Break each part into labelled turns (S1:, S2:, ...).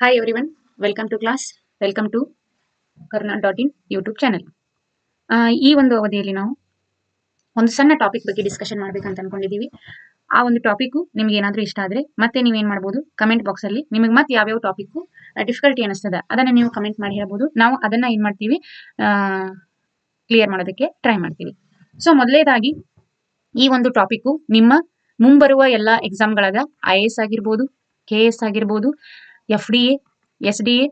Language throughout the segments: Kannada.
S1: Hi everyone, welcome to class. Welcome to Karna dot in YouTube channel ಈ ಒಂದು ಅವಧಿಯಲ್ಲಿ ನಾವು ಒಂದು ಸಣ್ಣ ಟಾಪಿಕ್ ಬಗ್ಗೆ ಡಿಸ್ಕಷನ್ ಮಾಡ್ಬೇಕಂತ ಅನ್ಕೊಂಡಿದ್ದೀವಿ ಆ ಒಂದು ಟಾಪಿಕ್ ನಿಮ್ಗೆ ಏನಾದರೂ ಇಷ್ಟ ಆದರೆ ಮತ್ತೆ ನೀವೇನ್ ಮಾಡ್ಬೋದು? ಕಮೆಂಟ್ ಬಾಕ್ಸ್ ಅಲ್ಲಿ ನಿಮಗೆ ಮತ್ತೆ ಯಾವ್ಯಾವ ಟಾಪಿಕ್ ಡಿಫಿಕಲ್ಟಿ ಅನಿಸ್ತದ ಅದನ್ನ ನೀವು ಕಮೆಂಟ್ ಮಾಡಿ ಹೇಳ್ಬೋದು. ನಾವು ಅದನ್ನ ಏನ್ ಮಾಡ್ತೀವಿ? ಕ್ಲಿಯರ್ ಮಾಡೋದಕ್ಕೆ ಟ್ರೈ ಮಾಡ್ತೀವಿ. ಸೊ ಮೊದಲೇದಾಗಿ ಈ ಒಂದು ಟಾಪಿಕ್ಕು ನಿಮ್ಮ ಮುಂಬರುವ ಎಲ್ಲ ಎಕ್ಸಾಮ್ಗಳಾದ ಐ ಎಸ್ ಆಗಿರ್ಬೋದು ಕೆ ಎಸ್ ಆಗಿರ್ಬೋದು F D, S D A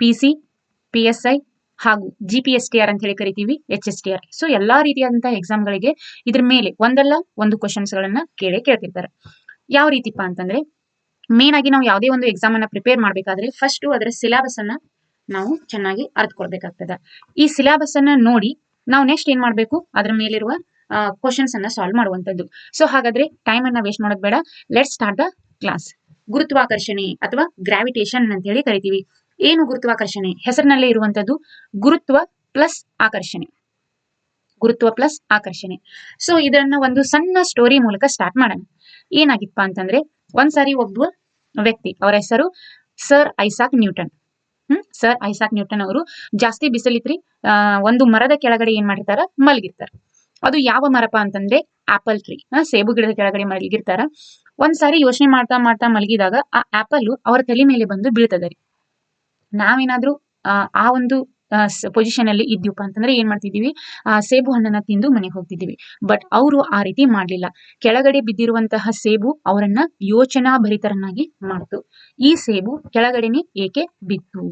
S1: P C, P S I ಹಾಗೂ G P S T R ಅಂತ ಹೇಳಿ ಕರಿತೀವಿ, H S T R. So ಎಲ್ಲಾ ರೀತಿಯಾದಂತಹ ಎಕ್ಸಾಮ್ಗಳಿಗೆ ಇದ್ರ ಮೇಲೆ ಒಂದಲ್ಲ ಒಂದು ಕ್ವಶನ್ಸ್ ಗಳನ್ನ ಕೇಳೇ ಕೇಳ್ತಿರ್ತಾರೆ. ಯಾವ ರೀತಿಪ್ಪ ಅಂತಂದ್ರೆ ಮೇನ್ ಆಗಿ ನಾವು ಯಾವುದೇ ಒಂದು ಎಕ್ಸಾಮ್ ಅನ್ನ ಪ್ರಿಪೇರ್ ಮಾಡಬೇಕಾದ್ರೆ ಫಸ್ಟ್ ಅದರ ಸಿಲೆಬಸ್ ಅನ್ನ ನಾವು ಚೆನ್ನಾಗಿ ಅರ್ತ್ಕೊಳ್ಬೇಕಾಗ್ತದೆ ಈ ಸಿಲೆಬಸ್ ಅನ್ನ ನೋಡಿ ನಾವು ನೆಕ್ಸ್ಟ್ ಏನ್ ಮಾಡಬೇಕು? ಅದ್ರ ಮೇಲಿರುವ ಕ್ವಶನ್ಸ್ ಅನ್ನ ಸಾಲ್ವ್ ಮಾಡುವಂತದ್ದು ಸೊ ಹಾಗಾದ್ರೆ ಟೈಮ್ ಅನ್ನ ವೇಸ್ಟ್ ಮಾಡೋದು ಬೇಡ. ಲೆಟ್ ಸ್ಟಾರ್ಟ್ ದ ಕ್ಲಾಸ್ ಗುರುತ್ವಾಕರ್ಷಣೆ ಅಥವಾ ಗ್ರಾವಿಟೇಷನ್ ಅಂತ ಹೇಳಿ ಕರಿತೀವಿ. ಏನು ಗುರುತ್ವಾಕರ್ಷಣೆ? ಹೆಸರಿನಲ್ಲೇ ಇರುವಂತದ್ದು ಗುರುತ್ವ ಪ್ಲಸ್ ಆಕರ್ಷಣೆ. ಗುರುತ್ವ ಪ್ಲಸ್ ಆಕರ್ಷಣೆ. ಸೊ ಇದನ್ನ ಒಂದು ಸಣ್ಣ ಸ್ಟೋರಿ ಮೂಲಕ ಸ್ಟಾರ್ಟ್ ಮಾಡೋಣ. ಏನಾಗಿತ್ತಪ್ಪ ಅಂತಂದ್ರೆ, ಒಂದ್ಸಾರಿ ಒಬ್ಬ ವ್ಯಕ್ತಿ, ಅವರ ಹೆಸರು sir Isaac Newton hmm? Sir Isaac Newton ಅವರು ಜಾಸ್ತಿ ಬಿಸಿಲಿತ್ರಿ ಒಂದು ಮರದ ಕೆಳಗಡೆ ಏನ್ ಮಾಡಿರ್ತಾರ? ಮಲಗಿರ್ತಾರ. ಅದು ಯಾವ ಮರಪ ಅಂತಂದ್ರೆ ಆಪಲ್ ಟ್ರೀ ಸೇಬು ಗಿಡದ ಕೆಳಗಡೆ ಮಲಗಿರ್ತಾರ. ಒಂದ್ಸಾರಿ ಯೋಚನೆ ಮಾಡ್ತಾ ಮಾಡ್ತಾ ಮಲಗಿದಾಗ ಆ ಆಪಲ್ ಅವರ ತಲೆ ಮೇಲೆ ಬಂದು ಬೀಳ್ತದೆ ರೀ. ನಾವೇನಾದ್ರೂ, ಆ ಒಂದು ಪೊಸಿಷನ್ ಅಲ್ಲಿ ಇದ್ದೀವಪ್ಪ ಅಂತಂದ್ರೆ ಏನ್ ಮಾಡ್ತಿದೀವಿ ಆ, ಸೇಬು ಹಣ್ಣನ್ನ ತಿಂದು ಮನೆಗೆ ಹೋಗ್ತಿದೀವಿ ಬಟ್ ಅವರು ಆ ರೀತಿ ಮಾಡ್ಲಿಲ್ಲ. ಕೆಳಗಡೆ ಬಿದ್ದಿರುವಂತಹ ಸೇಬು ಅವರನ್ನ ಯೋಚನಾ ಭರಿತರನ್ನಾಗಿ ಮಾಡ್ತು. ಈ ಸೇಬು ಕೆಳಗಡೆನೆ ಏಕೆ ಬಿತ್ತು?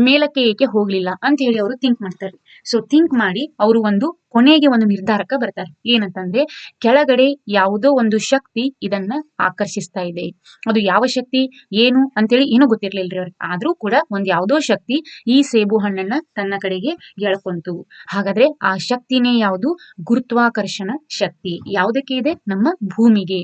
S1: ಮೇಲಕ್ಕೆ ಏಕೆ ಹೋಗ್ಲಿಲ್ಲ ಅಂತ ಹೇಳಿ ಅವರು ಥಿಂಕ್ ಮಾಡ್ತಾರೆ. ಸೊ ಥಿಂಕ್ ಮಾಡಿ ಅವರು ಒಂದು ಕೊನೆಗೆ ಒಂದು ನಿರ್ಧಾರಕ್ಕೆ ಬರ್ತಾರೆ. ಏನಂತಂದ್ರೆ, ಕೆಳಗಡೆ ಯಾವುದೋ ಒಂದು ಶಕ್ತಿ ಇದನ್ನ ಆಕರ್ಷಿಸ್ತಾ ಇದೆ. ಅದು ಯಾವ ಶಕ್ತಿ, ಏನು ಅಂತೇಳಿ ಏನು ಗೊತ್ತಿರ್ಲಿಲ್ರಿ ಅವ್ರಿಗೆ. ಆದ್ರೂ ಕೂಡ ಒಂದ್ ಯಾವುದೋ ಶಕ್ತಿ ಈ ಸೇಬು ಹಣ್ಣನ್ನ ತನ್ನ ಕಡೆಗೆ ಎಳ್ಕೊಂತು. ಹಾಗಾದ್ರೆ ಆ ಶಕ್ತಿನೇ ಯಾವುದು? ಗುರುತ್ವಾಕರ್ಷಣ ಶಕ್ತಿ. ಯಾವುದಕ್ಕೆ ಇದೆ? ನಮ್ಮ ಭೂಮಿಗೆ.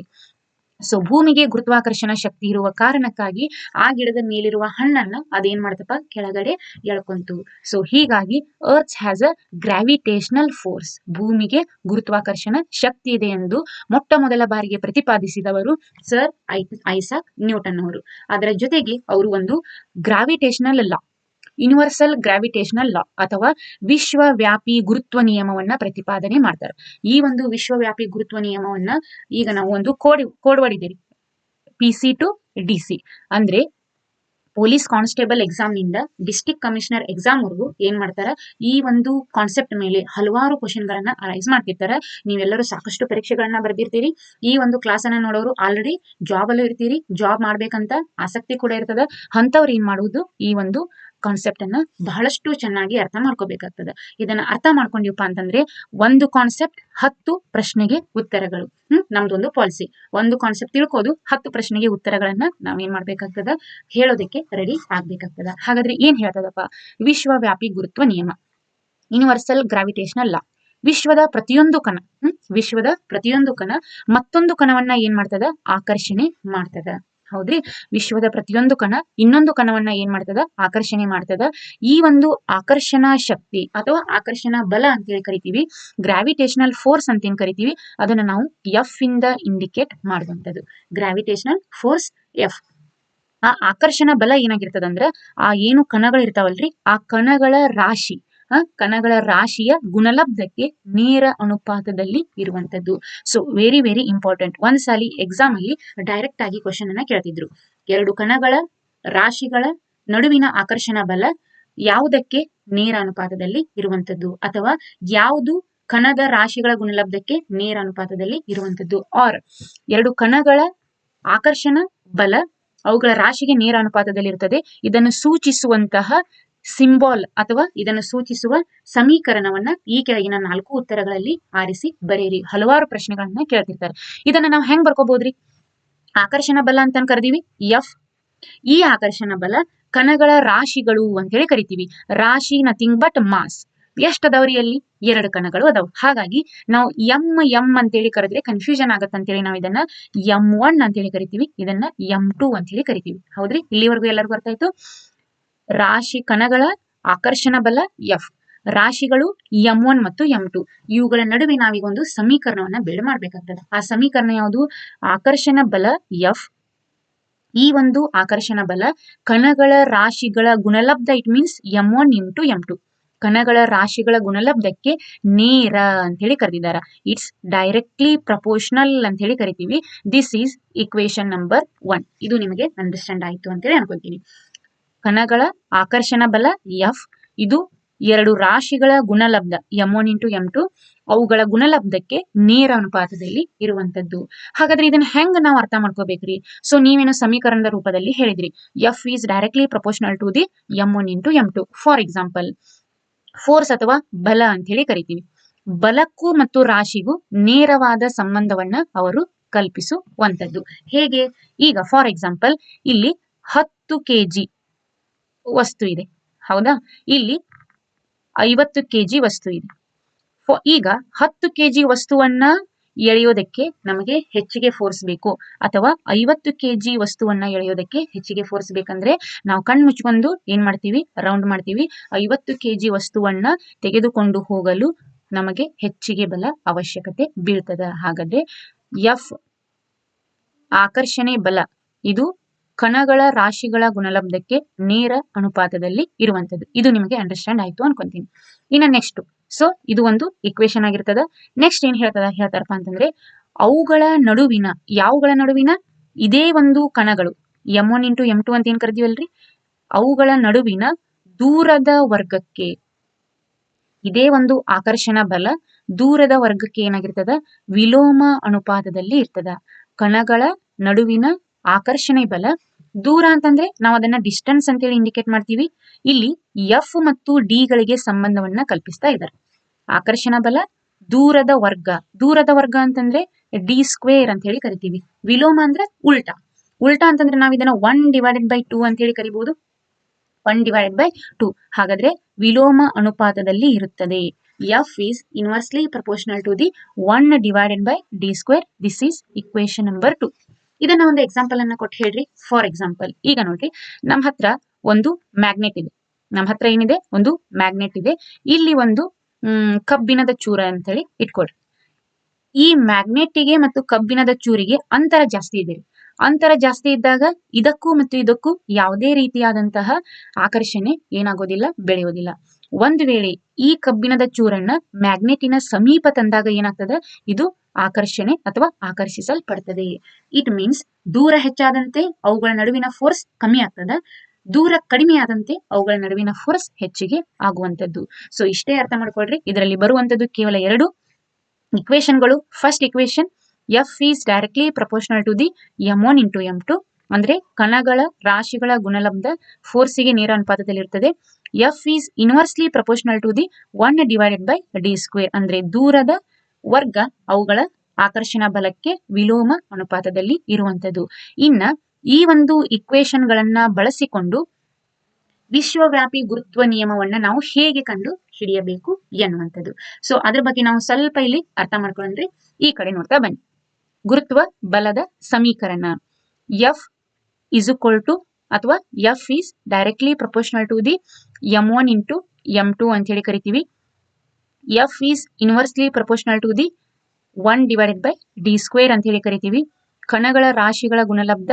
S1: ಸೊ ಭೂಮಿಗೆ ಗುರುತ್ವಾಕರ್ಷಣ ಶಕ್ತಿ ಇರುವ ಕಾರಣಕ್ಕಾಗಿ ಆ ಗಿಡದ ಮೇಲಿರುವ ಹಣ್ಣನ್ನ ಅದೇನ್ ಮಾಡ್ತಪ್ಪ? ಕೆಳಗಡೆ ಎಳ್ಕೊಂತು. ಸೊ ಹೀಗಾಗಿ earth has a gravitational force ಭೂಮಿಗೆ ಗುರುತ್ವಾಕರ್ಷಣ ಶಕ್ತಿ ಇದೆ ಎಂದು ಮೊಟ್ಟ ಮೊದಲ ಬಾರಿಗೆ ಪ್ರತಿಪಾದಿಸಿದವರು ಸರ್ ಐಸಾಕ್ ನ್ಯೂಟನ್ ಅವರು. ಅದರ ಜೊತೆಗೆ ಅವರು ಒಂದು gravitational law universal gravitational law ಅಥವಾ ವಿಶ್ವವ್ಯಾಪಿ ಗುರುತ್ವ ನಿಯಮವನ್ನ ಪ್ರತಿಪಾದನೆ ಮಾಡ್ತಾರೆ. ಈ ಒಂದು ವಿಶ್ವವ್ಯಾಪಿ ಗುರುತ್ವ ನಿಯಮವನ್ನ ಈಗ ನಾವು ಒಂದು code code P C to D C ಅಂದ್ರೆ ಪೊಲೀಸ್ ಕಾನ್ಸ್ಟೇಬಲ್ ಎಕ್ಸಾಮ್ನಿಂದ ಡಿಸ್ಟಿಕ್ ಕಮಿಷನರ್ ಎಕ್ಸಾಮ್ ವರೆಗೂ ಏನ್ ಮಾಡ್ತಾರ? ಈ ಒಂದು ಕಾನ್ಸೆಪ್ಟ್ ಮೇಲೆ ಹಲವಾರು ಕ್ವಶನ್ ಗಳನ್ನ ಅರೈಸ್ ಮಾಡ್ತಿರ್ತಾರೆ. ನೀವೆಲ್ಲರೂ ಸಾಕಷ್ಟು ಪರೀಕ್ಷೆಗಳನ್ನ ಬರ್ದಿರ್ತೀರಿ. ಈ ಒಂದು ಕ್ಲಾಸ್ ಅನ್ನ ನೋಡೋರು ಆಲ್ರೆಡಿ ಜಾಬ್ ಅಲ್ಲೂ ಇರ್ತೀರಿ. ಜಾಬ್ ಮಾಡ್ಬೇಕಂತ ಆಸಕ್ತಿ ಕೂಡ ಇರ್ತದ. ಅಂತವ್ರು ಏನ್ ಮಾಡುವುದು ಈ ಒಂದು ಕಾನ್ಸೆಪ್ಟ್ ಅನ್ನ ಬಹಳಷ್ಟು ಚೆನ್ನಾಗಿ ಅರ್ಥ ಮಾಡ್ಕೋಬೇಕಾಗ್ತದೆ. ಇದನ್ನ ಅರ್ಥ ಮಾಡ್ಕೊಂಡಿವಪ್ಪ ಅಂತಂದ್ರೆ ಒಂದು ಕಾನ್ಸೆಪ್ಟ್ ಹತ್ತು ಪ್ರಶ್ನೆಗೆ ಉತ್ತರಗಳು. ಹ್ಮ್, ನಮ್ದೊಂದು ಪಾಲಿಸಿ ಒಂದು ಕಾನ್ಸೆಪ್ಟ್ ತಿಳ್ಕೋದು, ಹತ್ತು ಪ್ರಶ್ನೆಗೆ ಉತ್ತರಗಳನ್ನ ನಾವೇನ್ ಮಾಡ್ಬೇಕಾಗ್ತದ? ಹೇಳೋದಕ್ಕೆ ರೆಡಿ ಆಗ್ಬೇಕಾಗ್ತದ. ಹಾಗಾದ್ರೆ ಏನ್ ಹೇಳ್ತದಪ್ಪ? ವಿಶ್ವವ್ಯಾಪಿ ಗುರುತ್ವ ನಿಯಮ. ಯೂನಿವರ್ಸಲ್ ಗ್ರಾವಿಟೇಷನಲ್ ಲಾ ವಿಶ್ವದ ಪ್ರತಿಯೊಂದು ಕಣ ವಿಶ್ವದ ಪ್ರತಿಯೊಂದು ಕಣ ಮತ್ತೊಂದು ಕಣವನ್ನ ಏನ್ ಮಾಡ್ತದ? ಆಕರ್ಷಣೆ ಮಾಡ್ತದ. ಹೌದ್ರಿ? ವಿಶ್ವದ ಪ್ರತಿಯೊಂದು ಕಣ ಇನ್ನೊಂದು ಕಣವನ್ನ ಏನ್ ಮಾಡ್ತದ? ಆಕರ್ಷಣೆ ಮಾಡ್ತದ. ಈ ಒಂದು ಆಕರ್ಷಣಾ ಶಕ್ತಿ ಅಥವಾ ಆಕರ್ಷಣಾ ಬಲ ಅಂತ ಹೇಳಿ ಕರಿತೀವಿ ಗ್ರಾವಿಟೇಷನಲ್ ಫೋರ್ಸ್ ಅಂತ ಏನ್ ಕರಿತೀವಿ, ಅದನ್ನ ನಾವು ಎಫ್ ಇಂದ ಇಂಡಿಕೇಟ್ ಮಾಡುವಂತದ್ದು ಗ್ರಾವಿಟೇಷನಲ್ ಫೋರ್ಸ್ ಎಫ್ ಆ ಆಕರ್ಷಣಾ ಬಲ ಏನಾಗಿರ್ತದಂದ್ರ, ಆ ಏನು ಕಣಗಳು ಇರ್ತಾವಲ್ರಿ ಆ ಕಣಗಳ ರಾಶಿ. ಕಣಗಳ ರಾಶಿಯ ಗುಣಲಬ್ಧಕ್ಕೆ ನೇರ ಅನುಪಾತದಲ್ಲಿ ಇರುವಂತದ್ದು ಸೊ ವೆರಿ ವೆರಿ ಇಂಪಾರ್ಟೆಂಟ್ ಒಂದ್ ಸಾಲಿ ಎಕ್ಸಾಮ್ ಅಲ್ಲಿ ಡೈರೆಕ್ಟ್ ಆಗಿ ಕ್ವಶನ್ ಅನ್ನ ಕೇಳ್ತಿದ್ರು. ಎರಡು ಕಣಗಳ ರಾಶಿಗಳ ನಡುವಿನ ಆಕರ್ಷಣ ಬಲ ಯಾವುದಕ್ಕೆ ನೇರ ಅನುಪಾತದಲ್ಲಿ ಇರುವಂತದ್ದು ಅಥವಾ ಯಾವುದು ಕಣದ ರಾಶಿಗಳ ಗುಣಲಬ್ಧಕ್ಕೆ ನೇರ ಅನುಪಾತದಲ್ಲಿ ಇರುವಂತದ್ದು ಆರ್ ಎರಡು ಕಣಗಳ ಆಕರ್ಷಣ ಬಲ ಅವುಗಳ ರಾಶಿಗೆ ನೇರ ಅನುಪಾತದಲ್ಲಿ ಇರುತ್ತದೆ ಇದನ್ನು ಸೂಚಿಸುವಂತಹ ಸಿಂಬಾಲ್ ಅಥವಾ ಇದನ್ನು ಸೂಚಿಸುವ ಸಮೀಕರಣವನ್ನ ಈ ಕೆಳಗಿನ ನಾಲ್ಕು ಉತ್ತರಗಳಲ್ಲಿ ಆರಿಸಿ ಬರೆಯಿರಿ. ಹಲವಾರು ಪ್ರಶ್ನೆಗಳನ್ನ ಕೇಳ್ತಿರ್ತಾರೆ. ಇದನ್ನ ನಾವು ಹೆಂಗ್ ಬರ್ಕೋಬಹುದ್ರಿ ಆಕರ್ಷಣ ಬಲ ಅಂತ ಕರೆದಿವಿ? ಎಫ್ ಈ ಆಕರ್ಷಣ ಬಲ ಕಣಗಳ ರಾಶಿಗಳು ಅಂತ ಹೇಳಿ ಕರಿತೀವಿ. ರಾಶಿ ನಥಿಂಗ್ ಬಟ್ ಮಾಸ್ ಎಷ್ಟ್ ಅದಾವ್ರಿ ಅಲ್ಲಿ? ಎರಡು ಕಣಗಳು ಅದಾವ. ಹಾಗಾಗಿ ನಾವು ಎಂ ಎಂ ಅಂತೇಳಿ ಕರೆದ್ರೆ ಕನ್ಫ್ಯೂಷನ್ ಆಗತ್ತೆ ಅಂತೇಳಿ ನಾವು ಇದನ್ನ ಎಂ ಒನ್ ಅಂತೇಳಿ ಕರಿತೀವಿ. ಇದನ್ನ ಎಂ ಅಂತ ಹೇಳಿ ಕರಿತೀವಿ. ಹೌದ್ರಿ? ಇಲ್ಲಿವರೆಗೂ ಎಲ್ಲರಿಗೂ ಅರ್ಥ ರಾಶಿ ಕಣಗಳ ಆಕರ್ಷಣ ಬಲ ಎಫ್ ರಾಶಿಗಳು ಎಂ ಒನ್ ಮತ್ತು ಎಂ ಟು ಇವುಗಳ ನಡುವೆ ನಾವೀಗೊಂದು ಸಮೀಕರಣವನ್ನ ಬಿಲ್ಡ್ ಮಾಡ್ಬೇಕಾಗ್ತದೆ. ಆ ಸಮೀಕರಣ ಯಾವುದು? ಆಕರ್ಷಣ ಬಲ ಎಫ್ ಈ ಒಂದು ಆಕರ್ಷಣ ಬಲ ಕಣಗಳ ರಾಶಿಗಳ ಗುಣಲಬ್ಧ it means M one into M two ಕಣಗಳ ರಾಶಿಗಳ ಗುಣಲಬ್ಧಕ್ಕೆ ನೇರ ಅಂತ ಹೇಳಿ ಕರೆದಿದ್ದಾರೆ. ಇಟ್ಸ್ ಡೈರೆಕ್ಟ್ಲಿ ಪ್ರಪೋರ್ಷನಲ್ ಅಂತ ಹೇಳಿ ಕರಿತೀವಿ. This is equation number one ಇದು ನಿಮಗೆ ಅಂಡರ್ಸ್ಟ್ಯಾಂಡ್ ಆಯ್ತು ಅಂತೇಳಿ ಅನ್ಕೊಂತೀನಿ ಕಣಗಳ ಆಕರ್ಷಣ ಬಲ ಎಫ್ ಇದು ಎರಡು ರಾಶಿಗಳ ಗುಣಲಬ್ಧ M one into M two ಅವುಗಳ ಗುಣಲಬ್ಧಕ್ಕೆ ನೇರ ಅನುಪಾತದಲ್ಲಿ ಇರುವಂತದ್ದು. ಹಾಗಾದ್ರೆ ಇದನ್ನ ಹೆಂಗ್ ನಾವು ಅರ್ಥ ಮಾಡ್ಕೋಬೇಕ್ರಿ? ಸೊ ನೀವೇನು ಸಮೀಕರಣದ ರೂಪದಲ್ಲಿ ಹೇಳಿದ್ರಿ. F is directly proportional to the M one into M two for example force ಅಥವಾ ಬಲ ಅಂತ ಹೇಳಿ ಕರಿತೀವಿ. ಬಲಕ್ಕೂ ಮತ್ತು ರಾಶಿಗೂ ನೇರವಾದ ಸಂಬಂಧವನ್ನ ಅವರು ಕಲ್ಪಿಸುವಂತದ್ದು. ಹೇಗೆ? ಈಗ ಫಾರ್ ಎಕ್ಸಾಂಪಲ್ ಇಲ್ಲಿ ಹತ್ತು ಕೆಜಿ ವಸ್ತು ಇದೆ. ಹೌದಾ? ಇಲ್ಲಿ ಐವತ್ತು ಕೆಜಿ ವಸ್ತು ಇದೆ. ಈಗ ಹತ್ತು ಕೆಜಿ ವಸ್ತುವನ್ನ ಎಳೆಯೋದಕ್ಕೆ ನಮಗೆ ಹೆಚ್ಚಿಗೆ ಫೋರ್ಸ್ ಬೇಕು. ಅಥವಾ ಐವತ್ತು ಕೆಜಿ ವಸ್ತುವನ್ನ ಎಳೆಯೋದಕ್ಕೆ ಹೆಚ್ಚಿಗೆ ಫೋರ್ಸ್ ಬೇಕಂದ್ರೆ ನಾವು ಕಣ್ಣು ಮುಚ್ಕೊಂಡು ಏನ್ ಮಾಡ್ತೀವಿ? ರೌಂಡ್ ಮಾಡ್ತೀವಿ. ಐವತ್ತು ಕೆಜಿ ವಸ್ತುವನ್ನ ತೆಗೆದುಕೊಂಡು ಹೋಗಲು ನಮಗೆ ಹೆಚ್ಚಿಗೆ ಬಲ ಅವಶ್ಯಕತೆ ಬೀಳ್ತದ. ಹಾಗಾದ್ರೆ ಎಫ್ ಆಕರ್ಷಣೆ ಬಲ, ಇದು ಕಣಗಳ ರಾಶಿಗಳ ಗುಣಲಬ್ಧಕ್ಕೆ ನೇರ ಅನುಪಾತದಲ್ಲಿ ಇರುವಂತದ್ದು ಇದು ನಿಮಗೆ ಅಂಡರ್ಸ್ಟ್ಯಾಂಡ್ ಆಯ್ತು ಅನ್ಕೊಂತೀನಿ. ಇನ್ನ ನೆಕ್ಸ್ಟ್ ಸೊ ಇದು ಒಂದು ಇಕ್ವೇಶನ್ ಆಗಿರ್ತದ. ನೆಕ್ಸ್ಟ್ ಏನ್ ಹೇಳ್ತದ ಹೇಳ್ತಾರಪ್ಪ ಅಂತಂದ್ರೆ, ಅವುಗಳ ನಡುವಿನ, ಯಾವುಗಳ ನಡುವಿನ? ಇದೇ ಒಂದು ಕಣಗಳು. M one into M two ಅಂತ ಏನ್ ಕರಿದೀವಲ್ರಿ? ಅವುಗಳ ನಡುವಿನ ದೂರದ ವರ್ಗಕ್ಕೆ, ಇದೇ ಒಂದು ಆಕರ್ಷಣ ಬಲ, ದೂರದ ವರ್ಗಕ್ಕೆ ಏನಾಗಿರ್ತದ? ವಿಲೋಮ ಅನುಪಾತದಲ್ಲಿ ಇರ್ತದ. ಕಣಗಳ ನಡುವಿನ ಆಕರ್ಷಣೆ ಬಲ, ದೂರ ಅಂತಂದ್ರೆ ನಾವು ಅದನ್ನ ಡಿಸ್ಟೆನ್ಸ್ ಅಂತೇಳಿ ಇಂಡಿಕೇಟ್ ಮಾಡ್ತೀವಿ. ಇಲ್ಲಿ ಎಫ್ ಮತ್ತು ಡಿ ಗಳಿಗೆ ಸಂಬಂಧವನ್ನ ಕಲ್ಪಿಸ್ತಾ ಇದ್ದಾರೆ ಆಕರ್ಷಣ ಬಲ, ದೂರದ ವರ್ಗ. ದೂರದ ವರ್ಗ ಅಂತಂದ್ರೆ ಡಿ ಸ್ಕ್ವೇರ್ ಅಂತ ಹೇಳಿ ಕರಿತೀವಿ. ವಿಲೋಮ ಅಂದ್ರೆ ಉಲ್ಟಾ. ಉಲ್ಟಾ ಅಂತಂದ್ರೆ ನಾವು ಇದನ್ನ ಒನ್ ಡಿವೈಡೆಡ್ ಬೈ ಟೂ ಅಂತ ಹೇಳಿ ಕರಿಬಹುದು ಒನ್ ಡಿವೈಡೆಡ್ ಬೈ ಟೂ ಹಾಗಾದ್ರೆ ವಿಲೋಮ ಅನುಪಾತದಲ್ಲಿ ಇರುತ್ತದೆ. F is inversely proportional to the one divided by D square this is equation number two ಇದನ್ನ ಒಂದು ಎಕ್ಸಾಂಪಲ್ ಅನ್ನ ಕೊಟ್ಟು ಹೇಳ್ರಿ. ಫಾರ್ ಎಕ್ಸಾಂಪಲ್ ಈಗ ನೋಡ್ರಿ ನಮ್ಮ ಹತ್ರ ಒಂದು ಮ್ಯಾಗ್ನೆಟ್ ಇದೆ. ನಮ್ಮ ಹತ್ರ ಏನಿದೆ? ಒಂದು ಮ್ಯಾಗ್ನೆಟ್ ಇದೆ. ಇಲ್ಲಿ ಒಂದು ಕಬ್ಬಿನದ ಚೂರ ಅಂತ ಹೇಳಿ ಇಟ್ಕೊಳ್ರಿ. ಈ ಮ್ಯಾಗ್ನೆಟಿಗೆ ಮತ್ತು ಕಬ್ಬಿಣದ ಚೂರಿಗೆ ಅಂತರ ಜಾಸ್ತಿ ಇದೆ ಅಂತರ ಜಾಸ್ತಿ ಇದ್ದಾಗ ಇದಕ್ಕೂ ಮತ್ತು ಇದಕ್ಕೂ ಯಾವುದೇ ರೀತಿಯಾದಂತಹ ಆಕರ್ಷಣೆ ಏನಾಗೋದಿಲ್ಲ, ಬೆಳೆಯೋದಿಲ್ಲ. ಒಂದು ವೇಳೆ ಈ ಕಬ್ಬಿಣದ ಚೂರನ್ನ ಮ್ಯಾಗ್ನೆಟಿನ ಸಮೀಪ ತಂದಾಗ ಏನಾಗ್ತದ? ಇದು ಆಕರ್ಷಣೆ ಅಥವಾ ಆಕರ್ಷಿಸಲ್ಪಡ್ತದೆ. ಇಟ್ ಮೀನ್ಸ್ ದೂರ ಹೆಚ್ಚಾದಂತೆ ಅವುಗಳ ನಡುವಿನ ಫೋರ್ಸ್ ಕಮ್ಮಿ ಆಗ್ತದ. ದೂರ ಕಡಿಮೆ ಆದಂತೆ ಅವುಗಳ ನಡುವಿನ ಫೋರ್ಸ್ ಹೆಚ್ಚಿಗೆ ಆಗುವಂತದ್ದು ಸೊ ಇಷ್ಟೇ ಅರ್ಥ ಮಾಡ್ಕೊಳ್ರಿ. ಇದರಲ್ಲಿ ಬರುವಂತದ್ದು ಕೇವಲ ಎರಡು ಇಕ್ವೇಶನ್ಗಳು first equation F is directly proportional to the M one into M two ಅಂದ್ರೆ ಕಣಗಳ, ರಾಶಿಗಳ ಗುಣಲಬ್ಧ ಫೋರ್ಸಿಗೆ ನೇರ ಅನುಪಾತದಲ್ಲಿರ್ತದೆ F is inversely proportional to the one divided by D square ಅಂದ್ರೆ ದೂರದ ವರ್ಗ ಅವುಗಳ ಆಕರ್ಷಣಾ ಬಲಕ್ಕೆ ವಿಲೋಮ ಅನುಪಾತದಲ್ಲಿ ಇರುವಂತದ್ದು ಇನ್ನ ಈ ಒಂದು ಇಕ್ವೇಶನ್ ಗಳನ್ನ ಬಳಸಿಕೊಂಡು ವಿಶ್ವವ್ಯಾಪಿ ಗುರುತ್ವ ನಿಯಮವನ್ನ ನಾವು ಹೇಗೆ ಕಂಡು ಹಿಡಿಯಬೇಕು ಎನ್ನುವಂಥದ್ದು. ಸೊ ಅದ್ರ ಬಗ್ಗೆ ನಾವು ಸ್ವಲ್ಪ ಇಲ್ಲಿ ಅರ್ಥ ಮಾಡ್ಕೊಂಡ್ರೆ ಈ ಕಡೆ ನೋಡ್ತಾ ಬನ್ನಿ. ಗುರುತ್ವ ಬಲದ ಸಮೀಕರಣ. ಎಫ್ ಇಸ್ ಇಕ್ವಲ್ ಟು ಅಥವಾ F is directly proportional to the M one into M two ಅಂತ ಹೇಳಿ ಕರಿತೀವಿ. F is inversely proportional to the one divided by D square ಅಂತ ಹೇಳಿ ಕರಿತೀವಿ. ಕಣಗಳ ರಾಶಿಗಳ ಗುಣಲಬ್ಧ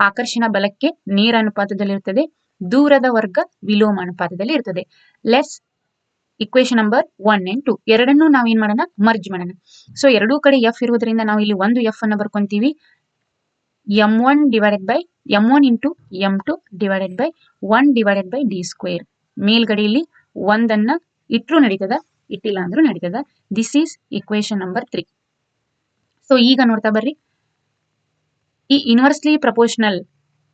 S1: ಆಕರ್ಷಣ ಬಲಕ್ಕೆ ನೇರ ಅನುಪಾತದಲ್ಲಿರುತ್ತದೆ ದೂರದ ವರ್ಗ ವಿಲೋಮ ಅನುಪಾತದಲ್ಲಿ ಇರ್ತದೆ. Less equation number one and two ಎರಡನ್ನೂ ನಾವು ಏನ್ ಮಾಡೋಣ? ಮರ್ಜ್ ಮಾಡೋಣ. ಸೊ ಎರಡೂ ಕಡೆ ಎಫ್ ಇರುವುದರಿಂದ ನಾವು ಇಲ್ಲಿ ಒಂದು ಎಫ್ ಅನ್ನು ಬರ್ಕೊಂತೀವಿ. M one divided by M one into M two divided by one divided by D square ಮೇಲ್ಗಡೆಯಲ್ಲಿ ಒಂದನ್ನ ಇಟ್ರು ನಡೀತದ, ಇಟ್ಟಿಲ್ಲ ಅಂದ್ರು ನಡೀತದ. This is equation number three so ಈಗ ನೋಡ್ತಾ ಬರ್ರಿ. ಈ ಇನ್ವರ್ಸ್ಲಿ ಪ್ರಪೋರ್ಷನಲ್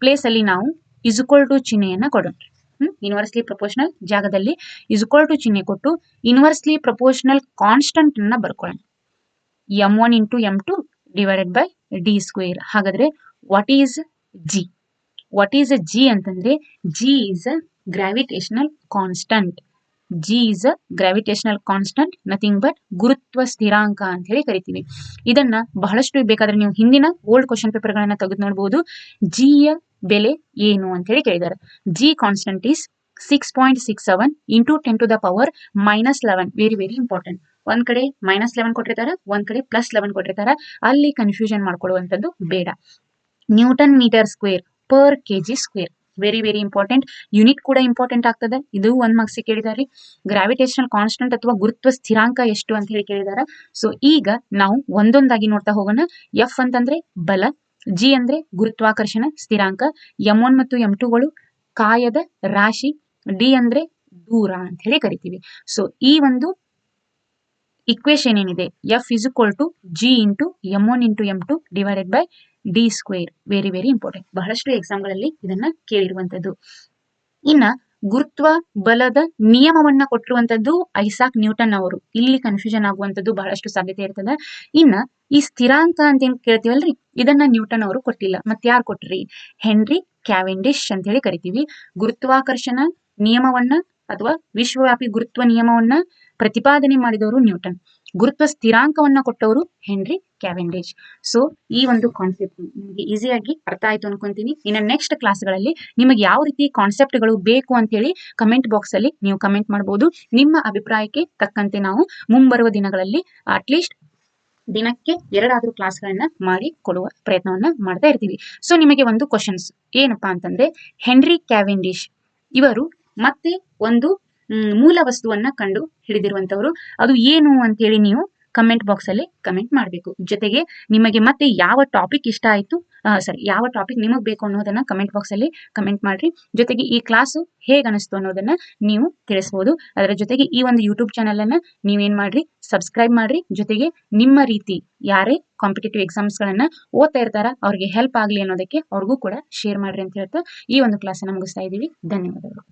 S1: ಪ್ಲೇಸ್ ಅಲ್ಲಿ ನಾವು ಇಸ್ಕೊಲ್ ಟು ಚಿಹ್ನೆಯನ್ನ ಕೊಡೋಣ. ಹ್ಮ್ ಇನ್ವರ್ಸ್ಲಿ ಪ್ರಪೋರ್ಷನಲ್ ಜಾಗದಲ್ಲಿ ಇಸ್ಕೊಲ್ ಟು ಚಿಹ್ನೆ ಕೊಟ್ಟು ಇನ್ವರ್ಸ್ಲಿ ಪ್ರಪೋರ್ಷನಲ್ ಕಾನ್ಸ್ಟಂಟ್ ಅನ್ನ ಬರ್ಕೊಳ್ಳೋಣ. M one into M two divided by D square ಹಾಗಾದ್ರೆ what is G what is a G ಅಂತಂದ್ರೆ G is a gravitational constant G is a gravitational constant nothing but ಗುರುತ್ವ ಸ್ಥಿರಾಂಕ ಅಂತ ಹೇಳಿ ಕರಿತೀವಿ. ಇದನ್ನ ಬಹಳಷ್ಟು ಬೇಕಾದ್ರೆ ನೀವು ಹಿಂದಿನ ಓಲ್ಡ್ ಕ್ವಶನ್ ಪೇಪರ್ ಗಳನ್ನ ತೆಗೆದು ನೋಡಬಹುದು ಜಿಯ ಬೆಲೆ ಏನು ಅಂತ ಹೇಳಿ ಕೇಳಿದ್ದಾರೆ. G constant is six point six seven into ten to the power minus eleven very very important ಒಂದ್ ಕಡೆ ಮೈನಸ್ ಲೆವೆನ್ ಕೊಟ್ಟಿರ್ತಾರೆ, ಒಂದ್ ಕಡೆ ಪ್ಲಸ್ ಲೆವೆನ್ ಕೊಟ್ಟಿರ್ತಾರೆ. ಅಲ್ಲಿ ಕನ್ಫ್ಯೂಷನ್ ಮಾಡ್ಕೊಳ್ಳುವಂಥದ್ದು ಬೇಡ. Newton metre square per KG square very very important unit ಕೂಡ ಇಂಪಾರ್ಟೆಂಟ್ ಆಗ್ತದೆ. ಇದು ಒಂದ್ ಮಾರ್ಕ್ಸ್ ಕೇಳಿದಾರೆ. ಗ್ರಾವಿಟೇಷನಲ್ ಕಾನ್ಸ್ಟೆಂಟ್ ಅಥವಾ ಗುರುತ್ವ ಸ್ಥಿರಾಂಕ ಎಷ್ಟು ಅಂತ ಹೇಳಿ ಕೇಳಿದಾರೆ. ಸೊ ಈಗ ನಾವು ಒಂದೊಂದಾಗಿ ನೋಡ್ತಾ ಹೋಗೋಣ. ಎಫ್ ಅಂತಂದ್ರೆ ಬಲ ಜಿ ಅಂದ್ರೆ ಗುರುತ್ವಾಕರ್ಷಣ ಸ್ಥಿರಾಂಕ ಎಂ ಒನ್ ಮತ್ತು ಎಂ ಟುಗಳು ಕಾಯದ ರಾಶಿ ಡಿ ಅಂದ್ರೆ ದೂರ ಅಂತ ಹೇಳಿ ಕರಿತೀವಿ. ಸೊ ಈ ಒಂದು ಇಕ್ವೇಶನ್ ಏನಿದೆ? F is equal to G into M one into M two divided by D square very very important ಬಹಳಷ್ಟು ಎಕ್ಸಾಮ್ಗಳಲ್ಲಿ ಇದನ್ನ ಕೇಳಿರುವಂತದ್ದು. ಇನ್ನ ಗುರುತ್ವ ಬಲದ ನಿಯಮವನ್ನ ಕೊಟ್ಟಿರುವಂತದ್ದು ಐಸಾಕ್ ನ್ಯೂಟನ್ ಅವರು. ಇಲ್ಲಿ ಕನ್ಫ್ಯೂಷನ್ ಆಗುವಂತದ್ದು ಬಹಳಷ್ಟು ಸಾಧ್ಯತೆ ಇರ್ತದೆ. ಇನ್ನ ಈ ಸ್ಥಿರಾಂಕ ಅಂತ ಏನ್ ಕೇಳ್ತೀವಲ್ರಿ? ಇದನ್ನ ನ್ಯೂಟನ್ ಅವರು ಕೊಟ್ಟಿಲ್ಲ. ಮತ್ತೆ ಯಾರು ಕೊಟ್ರಿ? ಹೆನ್ರಿ ಕ್ಯಾವೆಂಡಿಶ್ ಅಂತ ಹೇಳಿ ಕರಿತೀವಿ. ಗುರುತ್ವಾಕರ್ಷಣ ನಿಯಮವನ್ನ ಅಥವಾ ವಿಶ್ವವ್ಯಾಪಿ ಗುರುತ್ವ ನಿಯಮವನ್ನ ಪ್ರತಿಪಾದನೆ ಮಾಡಿದವರು ನ್ಯೂಟನ್. ಗುರುತ್ವ ಸ್ಥಿರಾಂಕವನ್ನ ಕೊಟ್ಟವರು ಹೆನ್ರಿ ಕ್ಯಾವೆಂಡೇಜ್ ಸೊ ಈ ಒಂದು ಕಾನ್ಸೆಪ್ಟ್ ನಿಮಗೆ ಈಸಿಯಾಗಿ ಅರ್ಥ ಆಯ್ತು ಅನ್ಕೊಂತೀನಿ. ಇನ್ನು ನೆಕ್ಸ್ಟ್ ಕ್ಲಾಸ್ಗಳಲ್ಲಿ ನಿಮಗೆ ಯಾವ ರೀತಿ ಕಾನ್ಸೆಪ್ಟ್ಗಳು ಬೇಕು ಅಂತೇಳಿ ಕಮೆಂಟ್ ಬಾಕ್ಸ್ ಅಲ್ಲಿ ನೀವು ಕಮೆಂಟ್ ಮಾಡಬಹುದು ನಿಮ್ಮ ಅಭಿಪ್ರಾಯಕ್ಕೆ ತಕ್ಕಂತೆ ನಾವು ಮುಂಬರುವ ದಿನಗಳಲ್ಲಿ ಅಟ್ಲೀಸ್ಟ್ ದಿನಕ್ಕೆ ಎರಡಾದ್ರೂ ಕ್ಲಾಸ್ಗಳನ್ನ ಮಾಡಿ ಕೊಡುವ ಪ್ರಯತ್ನವನ್ನ ಮಾಡ್ತಾ ಇರ್ತೀವಿ. ಸೊ ನಿಮಗೆ ಒಂದು ಕ್ವಶನ್ಸ್ ಏನಪ್ಪಾ ಅಂತಂದ್ರೆ, ಹೆನ್ರಿ ಕ್ಯಾವೆಂಡಿಶ್ ಇವರು ಮತ್ತೆ ಒಂದು ಮೂಲ ವಸ್ತುವನ್ನ ಕಂಡು ಹಿಡಿದಿರುವಂತವರು. ಅದು ಏನು ಅಂತ ಹೇಳಿ ನೀವು ಕಮೆಂಟ್ ಬಾಕ್ಸ್ ಅಲ್ಲಿ ಕಮೆಂಟ್ ಮಾಡಬೇಕು. ಜೊತೆಗೆ ನಿಮಗೆ ಮತ್ತೆ ಯಾವ ಟಾಪಿಕ್ ಇಷ್ಟ ಆಯ್ತು ಸಾರಿ ಯಾವ ಟಾಪಿಕ್ ನಿಮಗೆ ಬೇಕು ಅನ್ನೋದನ್ನ ಕಮೆಂಟ್ ಬಾಕ್ಸ್ ಅಲ್ಲಿ ಕಮೆಂಟ್ ಮಾಡ್ರಿ. ಜೊತೆಗೆ ಈ ಕ್ಲಾಸ್ ಹೇಗೆ ಅನಿಸ್ತು ಅನ್ನೋದನ್ನ ನೀವು ತಿಳಿಸಬಹುದು ಅದರ ಜೊತೆಗೆ ಈ ಒಂದು ಯೂಟ್ಯೂಬ್ ಚಾನಲ್ ಅನ್ನ ನೀವೇನ್ ಮಾಡ್ರಿ ಸಬ್ಸ್ಕ್ರೈಬ್ ಮಾಡ್ರಿ. ಜೊತೆಗೆ ನಿಮ್ಮ ರೀತಿ ಯಾರೇ ಕಾಂಪಿಟೇಟಿವ್ ಎಕ್ಸಾಮ್ಸ್ ಗಳನ್ನ ಓದ್ತಾ ಇರ್ತಾರ, ಅವ್ರಿಗೆ ಹೆಲ್ಪ್ ಆಗ್ಲಿ ಅನ್ನೋದಕ್ಕೆ ಅವ್ರಿಗೂ ಕೂಡ ಶೇರ್ ಮಾಡ್ರಿ ಅಂತ ಹೇಳ್ತಾ ಈ ಒಂದು ಕ್ಲಾಸ್ ಮುಗಿಸ್ತಾ ಇದೀವಿ ಧನ್ಯವಾದಗಳು.